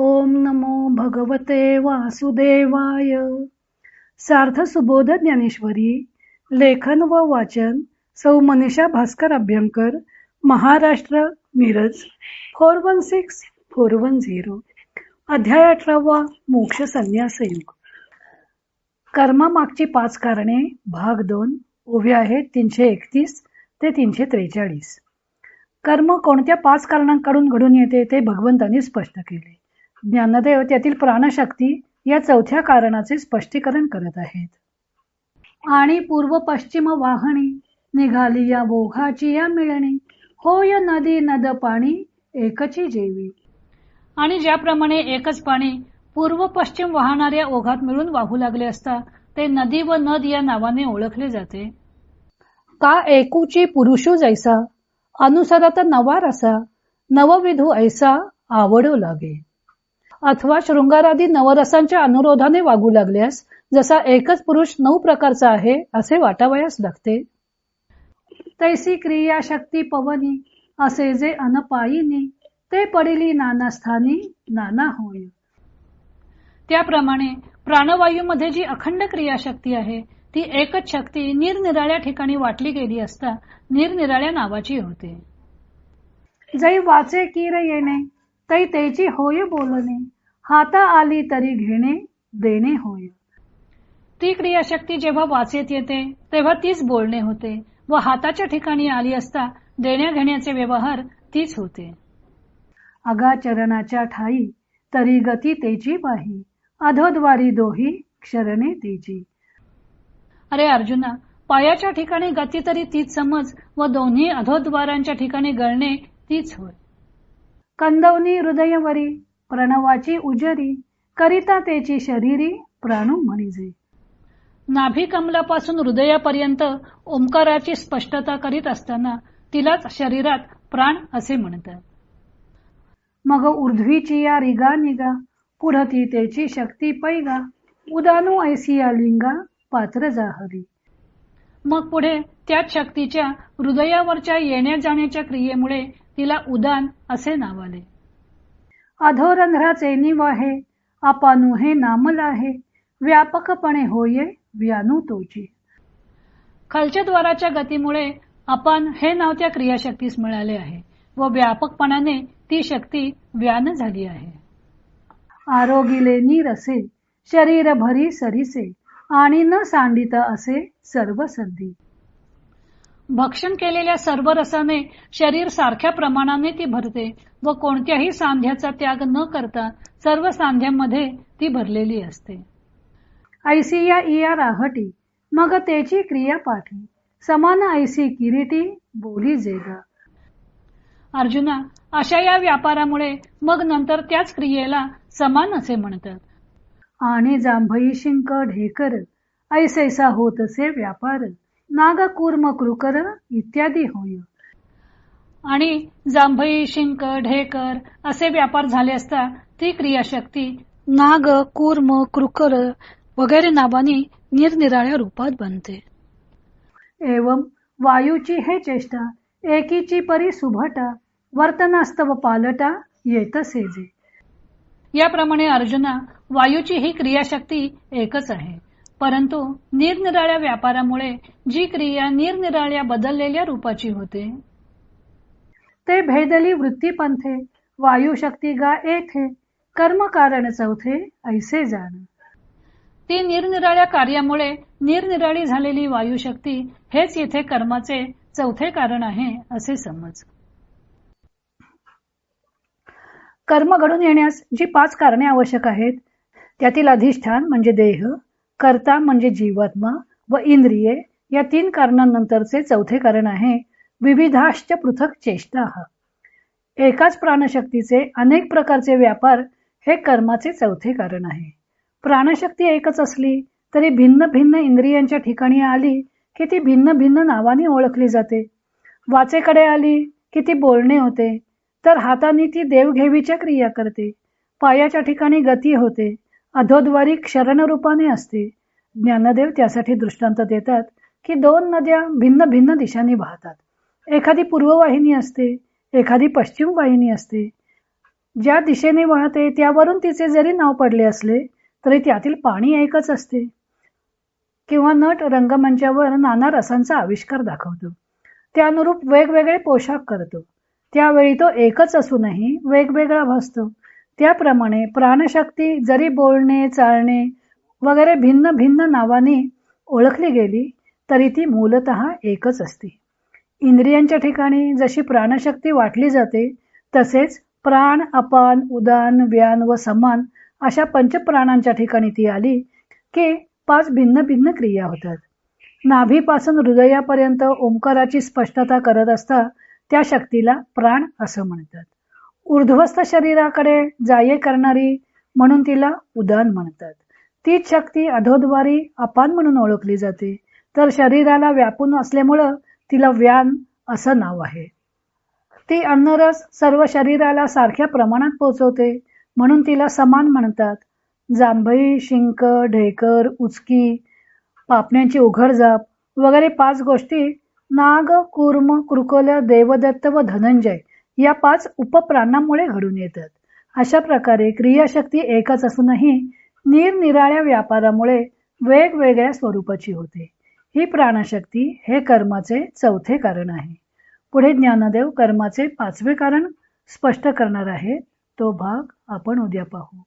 ओम नमो भगवते वासुदेवाय. सार्थ सुबोध ज्ञानेश्वरी लेखन व वाचन सौ Manisha Bhaskar Abhyankar Maharashtra Miraj four one six four one zero. अध्याय अठरावा मोक्ष संन्यास योग कर्मामागची पाच कारणे भाग दोन उभे आहेत तीनशे एकतीस ते तीनशे त्रेचाळीस. कर्म कोणत्या पाच कारणांकडून घडून येते ते भगवंतांनी स्पष्ट केले. ज्ञानदेव त्यातील प्राणशक्ती या चौथ्या कारणाचे स्पष्टीकरण करत आहेत. आणि पूर्व पश्चिम वाहणी निघाली या बोघाची या मिळणी. होय नदी नद पाणी एकची जेवी. आणि ज्याप्रमाणे एकच पाणी पूर्व पश्चिम वाहणाऱ्या ओघात मिळून वाहू लागले असता ते नदी व नद या नावाने ओळखले जाते. का एकूची पुरुषू जैसा अनुसरात नवा रसा नवविधू ऐसा आवडू लागे. अथवा शृंगारादी नवरसांच्या अनुरोधाने वागू लागल्यास जसा एकच पुरुष नऊ प्रकारचा आहे असे वाटावयास लागते. तैसी क्रिया शक्ती पवनी असे जे अनपायीनी ते पडिली नाना स्थानी नाना होय. त्याप्रमाणे प्राणवायूमध्ये जी अखंड क्रियाशक्ती आहे ती एकच शक्ती निरनिराळ्या ठिकाणी वाटली गेली असता निरनिराळ्या नावाची होते. जै वाचे किर येणे तै तेची होय बोलणे. हाता आली तरी घेणे देणे होय. ती क्रियाशक्ती जेव्हा वाचेत येते तेव्हा तीच बोलणे होते व हाताच्या ठिकाणी आली असता देण्या घेण्याचे व्यवहार तीच होते. अगाचरणाच्या ठाई तरी गती तेची पाही. अधोद्वारी दोही क्षरणे तेची. अरे अर्जुना पायाच्या ठिकाणी गती तरी तीच समज व दोन्ही अधोद्वारांच्या ठिकाणी गळणे तीच होय. कंदवनी हृदयवरी प्रणवाची उजरी करिता तेची शरीरी प्राणू म्हणिजे नाभी कमलापासून हृदयापर्यंत ओंकाराची स्पष्टता करीत असताना तिलाच शरीरात प्राण असे म्हणतात. मग ऊर्ध्वीची या रिगा निगा पुढती तेची शक्ती पैगा उदानू ऐसिया लिंगा पात्र जाहरी. मग पुढे त्याच शक्तीच्या हृदयावरच्या येण्या जाण्याच्या क्रियेमुळे तिला उदान असे नाव आले. अधोरंध्राचे निवाहे अपानू हे नामल आहे व्यापकपणे होये व्यानू तोची. खालच्या द्वाराच्या गतीमुळे आपण हे नाव त्या क्रियाशक्तीस मिळाले आहे व व्यापकपणाने ती शक्ती व्यान झाली आहे. आरोगिले नीरसे शरीर भरी सरीसे आणि न सांडित असे सर्व संधी. भक्षण केलेल्या सर्व रसाने शरीर सारख्या प्रमाणाने ती भरते व कोणत्याही सांध्याचा त्याग न करता सर्व सांध्यामध्ये ती भरलेली असते. ऐसिया इया राहटी मग तेची क्रिया पाठी. समान ऐसी किरीटी बोली जेगा. अर्जुना अशा या व्यापारामुळे मग नंतर त्याच क्रियेला समान असे म्हणतात. आणि जांभई शिंक ढेकर ऐसैसा होतसे व्यापार. नाग कूर्म कृकर इत्यादी होय. आणि जांभई शिंक ढेकर असे व्यापार झाले असता ती क्रियाशक्ती नाग कूर्म कृकर वगैरे नावाने निरनिराळ्या रूपात बनते. एवं वायूची हे चेष्टा एकीची परी सुभटा वर्तनास्तव पालटा येत सेजे. याप्रमाणे अर्जुना वायूची ही क्रियाशक्ती एकच आहे. परंतु निरनिराळ्या व्यापारामुळे जी क्रिया निरनिराळ्या बदललेल्या रूपाची होते. ते भेदली वृत्तीपंथे वायू शक्ती गा येथे कर्म कारण चौथे ऐसे जाण ती निरनिराळ्या कार्यामुळे निरनिराळी झालेली वायुशक्ती हेच येथे कर्माचे चौथे कारण आहे असे समज. कर्म घडून येण्यास जी पाच कारणे आवश्यक आहेत त्यातील अधिष्ठान म्हणजे देह कर्ता म्हणजे जीवात्मा व इंद्रिये या तीन कारणांनंतरचे चौथे कारण आहे विविधाश्च पृथक चेष्टा. एकाच प्राणशक्तीचे अनेक प्रकारचे व्यापार हे कर्माचे चौथे कारण आहे. प्राणशक्ती एकच असली तरी भिन्न भिन्न इंद्रियांच्या ठिकाणी आली की ती भिन्न भिन्न नावाने ओळखली जाते. वाचेकडे आली की ती बोलणे होते तर हाताने ती देवघेवीच्या क्रिया करते पायाच्या ठिकाणी गती होते अधोद्वारी क्षरणरूपाने असते. ज्ञानदेव त्यासाठी दृष्टांत देतात की दोन नद्या भिन्न भिन्न दिशांनी वाहतात. एखादी पूर्व वाहिनी असते एखादी पश्चिम वाहिनी असते. ज्या दिशेने वाहते त्यावरून तिचे जरी नाव पडले असले तरी त्यातील पाणी एकच असते. किंवा नट रंगमंचावर नाना रसांचा आविष्कार दाखवतो. त्यानुरूप वेगवेगळे पोशाख करतो. त्यावेळी तो एकच असूनही वेगवेगळा भासतो. त्याप्रमाणे प्राणशक्ती जरी बोलणे चालणे वगैरे भिन्न भिन्न नावाने ओळखली गेली तरी ती मूलत एकच असते. इंद्रियांच्या ठिकाणी जशी प्राणशक्ती वाटली जाते तसेच प्राण अपान उदान व्यान व समान अशा पंचप्राणांच्या ठिकाणी ती आली की पाच भिन्न भिन्न क्रिया होतात. नाभीपासून हृदयापर्यंत ओंकाराची स्पष्टता करत असता त्या शक्तीला प्राण असं म्हणतात. ऊर्ध्वस्थ शरीराकडे जाये करणारी म्हणून तिला उदान म्हणतात. तीच शक्ती अधोद्वारी अपान म्हणून ओळखली जाते. तर शरीराला व्यापून असल्यामुळं तिला व्यान असं नाव आहे. ती अन्नरस सर्व शरीराला सारख्या प्रमाणात पोचवते. म्हणून तिला समान म्हणतात. जांभई शिंक ढेकर उचकी पापण्यांची उघडजाप वगैरे पाच गोष्टी नाग कुर्म कृकल देवदत्त व धनंजय या पाच उपप्राणांमुळे घडून येतात. अशा प्रकारे क्रियाशक्ती एकच असूनही निरनिराळ्या व्यापारामुळे वेगवेगळ्या स्वरूपाची होते. ही प्राणशक्ती हे कर्माचे चौथे कारण आहे. पुढे ज्ञानदेव कर्माचे पाचवे कारण स्पष्ट करणार आहे. तो भाग आपण उद्या पाहू.